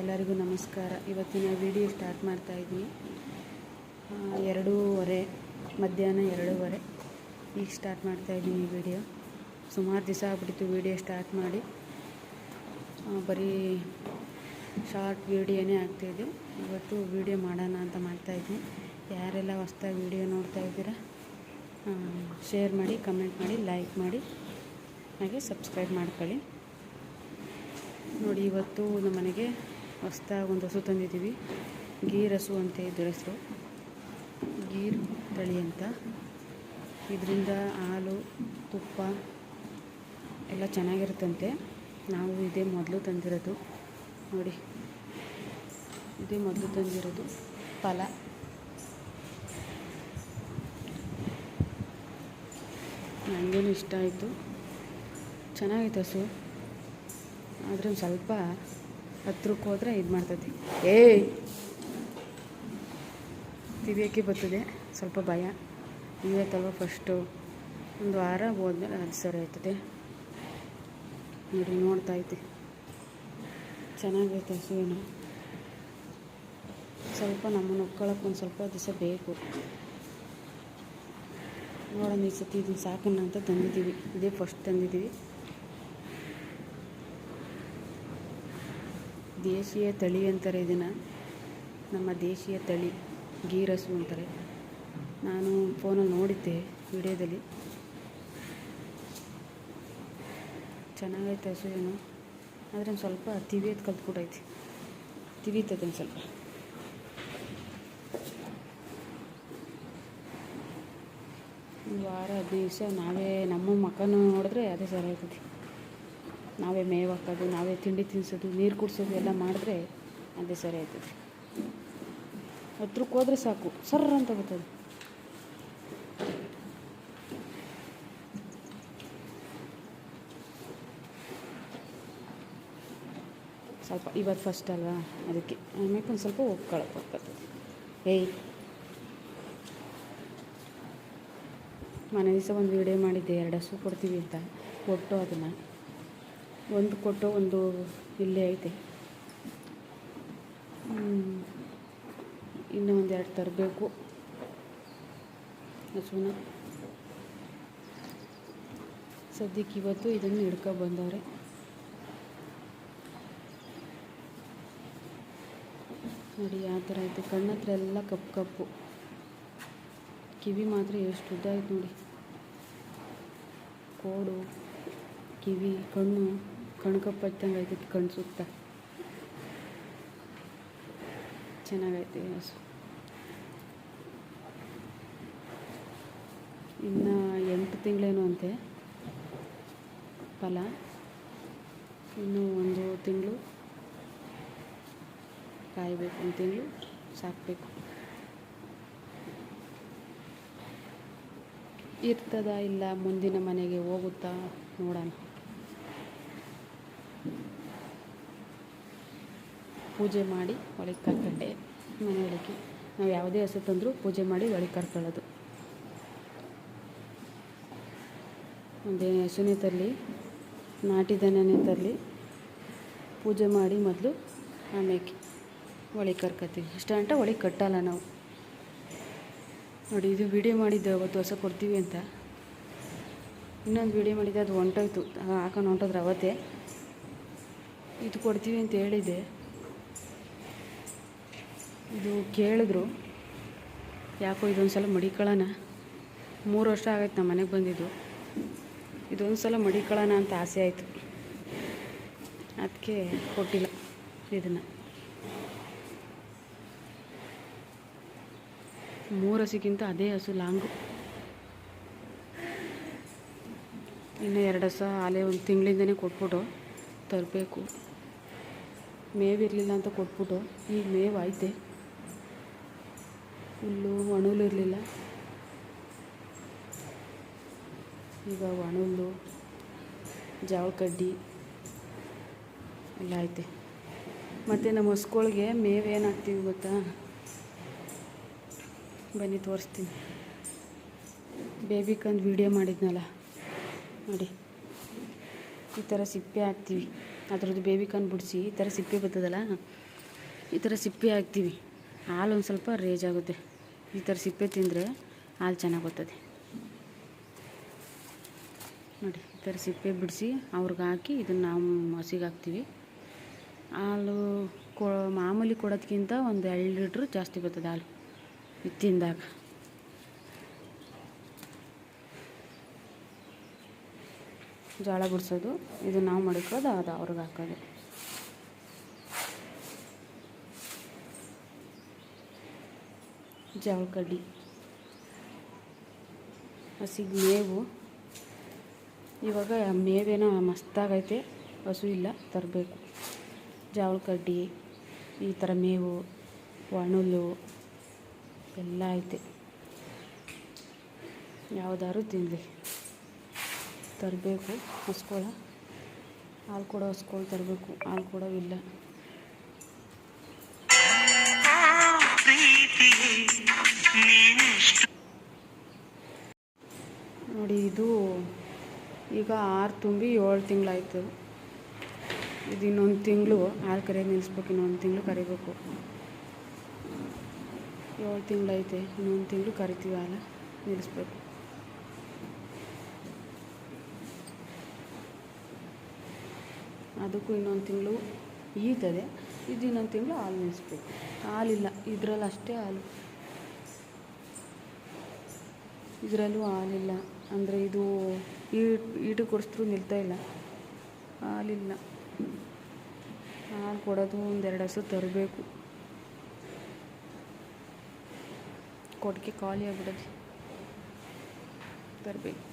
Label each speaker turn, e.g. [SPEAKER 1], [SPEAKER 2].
[SPEAKER 1] ಎಲ್ಲರಿಗೂ ನಮಸ್ಕಾರ. ಇವತ್ತಿನ ವಿಡಿಯೋ ಸ್ಟಾರ್ಟ್ ಮಾಡ್ತಾ ಇದ್ದೀನಿ ಎರಡೂವರೆ, ಮಧ್ಯಾಹ್ನ ಎರಡೂವರೆ. ಈಗ ಸ್ಟಾರ್ಟ್ ಮಾಡ್ತಾ ಇದ್ದೀನಿ ವಿಡಿಯೋ ಸುಮಾರು ದಿವಸ ಆಗ್ಬಿಟ್ಟಿತ್ತು ವಿಡಿಯೋ ಸ್ಟಾರ್ಟ್ ಮಾಡಿ. ಬರೀ ಶಾರ್ಟ್ ವಿಡಿಯೋನೇ ಆಗ್ತಾಯಿದೆ ಇವತ್ತು ವಿಡಿಯೋ ಮಾಡೋಣ ಅಂತ ಮಾಡ್ತಾಯಿದ್ದೀನಿ ಯಾರೆಲ್ಲ ಹೊಸ್ದಾಗಿ ವಿಡಿಯೋ ನೋಡ್ತಾ ಇದ್ದೀರಾ ಶೇರ್ ಮಾಡಿ ಕಮೆಂಟ್ ಮಾಡಿ ಲೈಕ್ ಮಾಡಿ, ಹಾಗೆ ಸಬ್ಸ್ಕ್ರೈಬ್ ಮಾಡ್ಕೊಳ್ಳಿ. ನೋಡಿ, ಇವತ್ತು ನಮ್ಮ ಮನೆಗೆ ಹೊಸ್ದಾಗಿ ಒಂದು ಹಸು ತಂದಿದ್ದೀವಿ. ಗೀರ್ ಹಸು ಅಂತ ಇದ್ರ ಹೆಸರು. ಗೀರ್, ತಳಿ ಅಂತ. ಇದರಿಂದ ಹಾಲು, ತುಪ್ಪ ಎಲ್ಲ ಚೆನ್ನಾಗಿರುತ್ತಂತೆ. ನಾವು ಇದೇ ಮೊದಲು ತಂದಿರೋದು. ನೋಡಿ. ಇದೇ ಮೊದಲು ತಂದಿರೋದು ಫಲ. ನನಗೇನು ಇಷ್ಟ ಆಯಿತು. ಚೆನ್ನಾಗಿತ್ತು ಹಸು. ಆದರೆ ಸ್ವಲ್ಪ ಹತ್ರಕ್ಕೆ ಹೋದರೆ ಇದು ಮಾಡ್ತೈತಿ. ಏಯ್! ತಿವಿಯೋಕ್ಕೆ ಬರ್ತದೆ ಸ್ವಲ್ಪ ಭಯ. ಇವತ್ತಲ್ವ ಫಸ್ಟು ಒಂದು ವಾರ ಹೋದ್ಮೇಲೆ ಅದು ಸರಿ ಆಯ್ತದೆ. ನೋಡಿ ನೋಡ್ತಾ ಇದ್ದೆ. ಚೆನ್ನಾಗೈತೆ ಹಸುವಿನ. ಸ್ವಲ್ಪ ನಮ್ಮನ್ನು ಒಕ್ಕೊಳಕ್ಕೆ ಒಂದು ಸ್ವಲ್ಪ ದಿವಸ ಬೇಕು. ನೋಡೋಣ ಈ ಸತಿ ಇದನ್ನು ಸಾಕೋಣ ಅಂತ ತಂದಿದ್ದೀವಿ. ಇದೇ ಫಸ್ಟ್ ತಂದಿದ್ದೀವಿ. ದೇಶೀಯ ತಳಿ ಅಂತಾರೆ ಇದನ್ನು. ನಮ್ಮ ದೇಶೀಯ ತಳಿ ಗೀರಸು ಅಂತಾರೆ. ನಾನು ಫೋನಲ್ಲಿ ನೋಡಿದ್ದೆ ವಿಡಿಯೋದಲ್ಲಿ. ಚೆನ್ನಾಗೈತೆ ಹಸು ಏನು. ಆದರೆ ಒಂದು ಸ್ವಲ್ಪ ತಿವಿಯೋದು ಕಲ್ತ್ಬಿಟ್ಟೈತಿ ತಿವಿತೈತೆ ಒಂದು ಸ್ವಲ್ಪ. ಒಂದು ವಾರ ಹದಿನೈದು ದಿವಸ ನಾವೇ ನಮ್ಮ ಮಕ್ಕನ ನೋಡಿದ್ರೆ ಅದೇ ಸರಿ ಆಯ್ತದೆ. ನಾವೇ ಮೇವು ಹಾಕೋದು ನಾವೇ ತಿಂಡಿ ತಿನ್ನಿಸೋದು ನೀರು ಕುಡಿಸೋದು ಎಲ್ಲ ಮಾಡಿದ್ರೆ ಅದೇ ಸರಿ ಆಯ್ತದೆ. ಹತ್ರಕ್ಕೆ ಹೋದ್ರೆ ಸಾಕು. ಸರ್ರ ಅಂತ ಬರ್ತದೆ. ಸ್ವಲ್ಪ, ಇವತ್ತು ಫಸ್ಟ್ ಅಲ್ವಾ? ಅದಕ್ಕೆ ಆಮೇಲೆ ಒಂದು ಸ್ವಲ್ಪ ಒಪ್ಕೊಳಕ್ಕೆ ಹೋಗ್ತದೆ ಏಯ್. ಮನೆ ದಿವಸ ಒಂದು ವಿಡಿಯೋ ಮಾಡಿದ್ದೆ, ಎರಡು ಹಸು ಕೊಡ್ತೀವಿ ಅಂತ. ಕೊಟ್ಟು ಅದನ್ನು. ಒಂದು ಕೊಟ್ಟು ಒಂದು ಇಲ್ಲೇ ಐತೆ. ಇನ್ನೂ ಒಂದು ಎರಡು ತರಬೇಕು. ಹಸುನ ಸದ್ಯಕ್ಕೆ ಇವತ್ತು ಇದನ್ನು ಹಿಡ್ಕೊ ಬಂದವ್ರೆ. ನೋಡಿ ಯಾವ ಥರ ಐತೆ. ಕಣ್ಣತ್ರ ಎಲ್ಲ ಕಪ್ಪು ಕಪ್ಪು. ಕಿವಿ ಮಾತ್ರ ಎಷ್ಟು ಉದ್ದ ಆಯ್ತು ನೋಡಿ. ಕೋಡು, ಕಿವಿ, ಕಣ್ಣು. ಹಚ್ಚಂಗೆ ಐತೆ ಕಣ್ಣು ಸುತ್ತ. ಚೆನ್ನಾಗೈತೆ ಹಸು. ಇನ್ನು ಎಂಟು ತಿಂಗಳೇನು ಅಂತೆ, ಫಲ. ಇನ್ನು ಒಂದು ತಿಂಗಳು ಕಾಯಬೇಕು, ಒಂದು ತಿಂಗಳು ಸಾಕಬೇಕು. ಇರ್ತದ ಇಲ್ಲ ಮುಂದಿನ ಮನೆಗೆ ಹೋಗುತ್ತಾ ನೋಡೋಣ. ಪೂಜೆ ಮಾಡಿ ಒಳಗೆ ಕರ್ಕೊಂಡೆ ಮನೆಯೊಳಗೆ. ನಾವು ಯಾವುದೇ ಹಸು ತಂದರೂ ಪೂಜೆ ಮಾಡಿ ಒಳಗೆ ಕರ್ಕೊಳ್ಳೋದು. ಒಂದೇ ಹಸುನೇ ತರಲಿ, ನಾಟಿ ದನನೇ ತರಲಿ, ಪೂಜೆ ಮಾಡಿ ಮೊದಲು ಆಮೇಲೆ ಒಳಗೆ ಕರ್ಕೊತೀವಿ. ಇಷ್ಟ ಅಂಟ ಒಳಗೆ ಕಟ್ಟಲ್ಲ ನಾವು. ನೋಡಿ, ಇದು ವಿಡಿಯೋ ಮಾಡಿದ್ದೆ ಅವತ್ತು ಹೊಸ ಕೊಡ್ತೀವಿ ಅಂತ. ಇನ್ನೊಂದು ವಿಡಿಯೋ ಮಾಡಿದ್ದೆ ಅದು ಹೊಂಟೋಯ್ತು. ಹಾಕೊಂಡು ಹೊಂಟೋದ್ರೆ ಅವತ್ತೇ. ಇದು ಕೊಡ್ತೀವಿ ಅಂತ ಹೇಳಿದ್ದೆ. ಇದು ಕೇಳಿದ್ರು, ಯಾಕೋ ಇದೊಂದು ಸಲ ಮಡಿಕೊಳ್ಳೋಣ ಮೂರು ವರ್ಷ ಆಗೈತೆ ನಮ್ಮ ಮನೆಗೆ ಬಂದಿದ್ದು. ಇದೊಂದು ಸಲ ಮಡಿಕೊಳ್ಳೋಣ ಅಂತ ಆಸೆ ಆಯಿತು. ಅದಕ್ಕೆ ಕೊಟ್ಟಿಲ್ಲ ಇದನ್ನು. ಮೂರು ಹಸಿಗಿಂತ ಅದೇ ಹಸು ಲಾಂಗು. ಇನ್ನು ಎರಡು ಹಸ ಆಲೆ ಒಂದು ತಿಂಗಳಿಂದನೇ ಕೊಟ್ಬಿಟ್ಟು ತರಬೇಕು. ಮೇವಿರಲಿಲ್ಲ ಅಂತ ಕೊಟ್ಬಿಟ್ಟು, ಈಗ ಮೇವು ಐತೆ ಹುಲ್ಲು ಒಣಲು ಇರಲಿಲ್ಲ. ಈಗ ಒಣಲು ಜಾವಕಡ್ಡಿ ಕಡ್ಡಿ ಎಲ್ಲ ಐತೆ. ಮತ್ತು ನಮ್ಮ ಹಸ್ಗಳಿಗೆ ಮೇವೇನು ಹಾಕ್ತೀವಿ ಗೊತ್ತಾ? ಬನ್ನಿ ತೋರಿಸ್ತೀನಿ. ಬೇಬಿಕಂದು ವಿಡಿಯೋ ಮಾಡಿದ್ನಲ್ಲ? ನೋಡಿ. ಈ ಥರ ಸಿಪ್ಪೆ ಹಾಕ್ತೀವಿ. ಅದ್ರದ್ದು ಬೇಬಿಕಂದು ಬಿಡಿಸಿ ಈ ಥರ ಸಿಪ್ಪೆ ಬರ್ತದಲ್ಲ? ಈ ಥರ ಸಿಪ್ಪೆ ಹಾಕ್ತೀವಿ. ಹಾಲು ಒಂದು ಸ್ವಲ್ಪ ರೇಜ್ ಆಗುತ್ತೆ. ಈ ಥರ ಸಿಪ್ಪೆ ತಿಂದರೆ ಹಾಲು ಚೆನ್ನಾಗಿ ಬರ್ತದೆ. ನೋಡಿ, ಈ ಥರ ಸಿಪ್ಪೆ ಬಿಡಿಸಿ ಅವ್ರಿಗೆ ಹಾಕಿ ಇದನ್ನು ನಾವು ಹಸಿಗೆ ಹಾಕ್ತೀವಿ. ಹಾಲು ಕೊ, ಮಾಮೂಲಿ ಕೊಡೋದಕ್ಕಿಂತ ಒಂದು ಎರಡು ಲೀಟ್ರ್ ಜಾಸ್ತಿ ಬರ್ತದೆ ಹಾಲು. ಇದು ತಿಂದಾಗ. ಜೋಳ ಬಿಡಿಸೋದು. ಇದು ನಾವು ಮಡ್ಕೋದು ಅದು ಅವ್ರಿಗೆ ಹಾಕೋದು. ಜೋಳ ಕಡ್ಡಿ ಹಸಿಗೆ ಮೇವು. ಇವಾಗ ಮೇವೇನೋ ಮಸ್ತಾಗೈತೆ, ಹಸು ಇಲ್ಲ, ತರಬೇಕು. ಜೋಳ ಕಡ್ಡಿ ಈ ಥರ ಮೇವು, ಒಣಲು, ಎಲ್ಲ ಐತೆ. ಯಾವುದಾದ್ರು ತಿನ್ನಲಿ ತರಬೇಕು, ಹಸ್ಕೊಳ. ಹಾಲು ಕೊಡೋ ಹಸ್ಕೊಳ ತರಬೇಕು, ಹಾಲು ಕೊಡೋವಿಲ್ಲ ನೋಡಿ, ಇದು ಈಗ ಆರು ತುಂಬಿ ಏಳು ತಿಂಗಳಾಯಿತು. ಇದು ಇನ್ನೊಂದು ತಿಂಗಳು ಹಾಲು ಕರೆ ನಿಲ್ಲಿಸ್ಬೇಕು ಇನ್ನೊಂದು ತಿಂಗಳು ಕರಿಬೇಕು. ಏಳು ತಿಂಗಳೈತೆ ಇನ್ನೊಂದು ತಿಂಗಳು ಕರಿತೀವಿ ಹಾಲು ನಿಲ್ಲಿಸ್ಬೇಕು ಅದಕ್ಕೂ ಇನ್ನೊಂದು ತಿಂಗಳು ಈತದೆ, ಇದು ಇನ್ನೊಂದು ತಿಂಗಳು ಹಾಲು ನಿಲ್ಲಿಸ್ಬೇಕು ಹಾಲಿಲ್ಲ ಇದರಲ್ಲಿ ಅಷ್ಟೇ ಹಾಲು. ಇದರಲ್ಲೂ ಹಾಲಿಲ್ಲ. ಅಂದರೆ ಇದು ಈಟು ಕೊಡಿಸಿದ್ರು ನಿಲ್ತಾ ಇಲ್ಲ. ಹಾಲಿಲ್ಲ. ಹಾಲು ಕೊಡೋದು ಒಂದೆರಡು ಹಸು ತರಬೇಕು. ಕೊಟ್ಟಿಗೆ ಖಾಲಿ ಆಗ್ಬಿಡೋದು. ತರಬೇಕು.